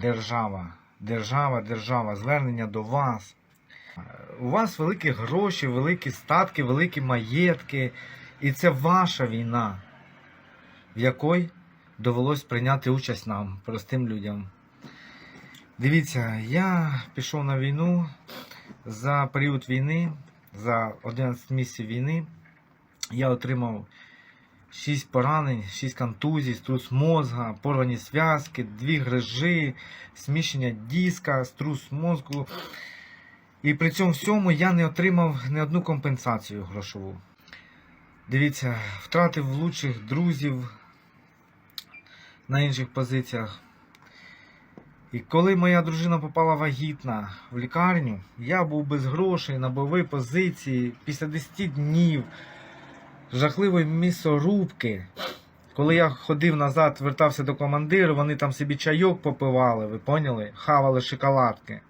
держава, держава, держава, звернення до вас. У вас великі гроші, великі статки, великі маєтки, і це ваша війна, в якій довелось прийняти участь нам, простим людям. Дивіться, я пішов на війну за період війни, за 11 місяців війни. Я отримав 6 поранень, 6 контузій, струс мозга, порвані зв'язки, 2 грижі, сміщення диска, струс мозку. І при цьому всьому я не отримав ні одну компенсацію грошову. Дивіться, втратив лучших друзів на інших позиціях. І коли моя дружина попала вагітна в лікарню, я був без грошей на бойовій позиції після 10 днів жахливої місорубки. Коли я ходив назад, вертався до командиру, вони там собі чайок попивали, ви поняли? Хавали шоколадки.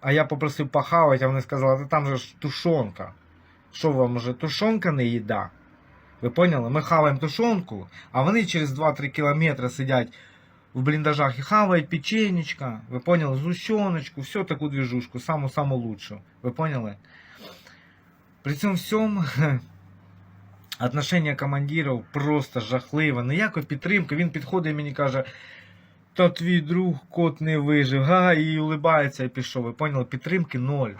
А я попросив похавати, а вони сказали, та там же ж тушонка. Що вам може тушонка не їда? Ви поняли? Ми хаваємо тушонку, а вони через 2-3 кілометри сидять в бліндажах і хавають печенечка, ви поняли, зущеночку, всю таку движушку, саму-саму лучшу. Ви поняли? При цьому всьому отношення командирів просто жахливе, ніякої підтримки. Він підходить і мені каже, та твій друг кот не вижив, га, і улибається і пішов. Ви поняли? Підтримки ноль.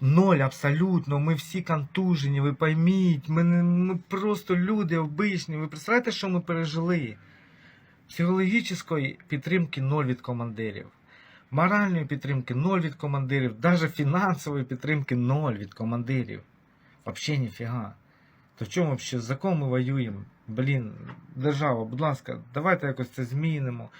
Ноль абсолютно. Ми всі контужені, ви пойміть. Ми, не, ми просто люди обичні. Ви представляєте, що ми пережили? Психологічної підтримки ноль від командирів. Моральної підтримки ноль від командирів. Навіть фінансової підтримки ноль від командирів. Вообще ніфіга. То в чому вообще, за кого ми воюємо? Блін, держава, будь ласка, давайте якось це змінимо.